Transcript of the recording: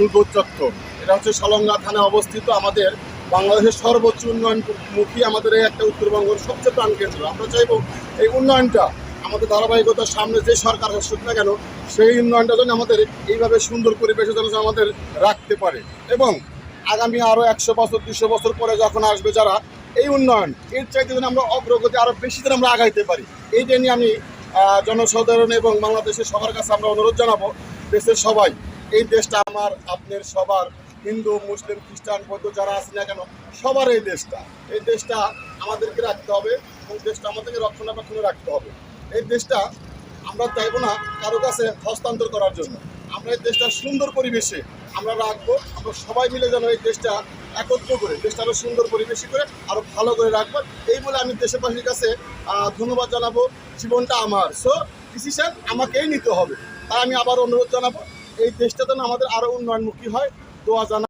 মূলবোধ চত্বর এটা হচ্ছে সলঙ্গা থানায় অবস্থিত আমাদের বাংলাদেশের সর্বোচ্চ উন্নয়নমুখী আমাদের এই একটা উত্তরবঙ্গের সবচেয়ে প্রাণকেন্দ্র আমরা চাইব এই উন্নয়নটা আমাদের ধারাবাহিকতার সামনে যে সরকার আসুক না কেন, সেই উন্নয়নটা যেন আমাদের এইভাবে সুন্দর পরিবেশে যেন আমাদের রাখতে পারে। এবং আগামী আরও একশো বছর, দুশো বছর পরে যখন আসবে যারা, এই উন্নয়ন, এর চাইতে যেন আমরা অগ্রগতি আরও বেশি যেন আমরা আগাইতে পারি। এইটা নিয়ে আমি জনসাধারণ এবং বাংলাদেশের সবার কাছে আমরা অনুরোধ জানাব, দেশের সবাই এই দেশটা আমার, আপনার সবার, হিন্দু, মুসলিম, খ্রিস্টান, বৌদ্ধ যারা আছে না কেন, সবার এই দেশটা। এই দেশটা আমাদেরকে রাখতে হবে এবং দেশটা আমাদেরকে রক্ষণাবেক্ষণে রাখতে হবে। এই দেশটা আমরা চাইব না কারও কাছে হস্তান্তর করার জন্য। আমরা এই দেশটা সুন্দর পরিবেশে আমরা রাখব। আমরা সবাই মিলে যেন এই দেশটা একত্র করে দেশটা আরও সুন্দর পরিবেশে করে আরও ভালো করে রাখব। এই বলে আমি দেশবাসীর কাছে ধন্যবাদ জানাব। জীবনটা আমার। সো ডিসিশন আমাকেই নিতে হবে। তাই আমি আবার অনুরোধ জানাব এই দেশটা যেন আমাদের আরও উন্নয়নমুখী হয়। দোয়া জানা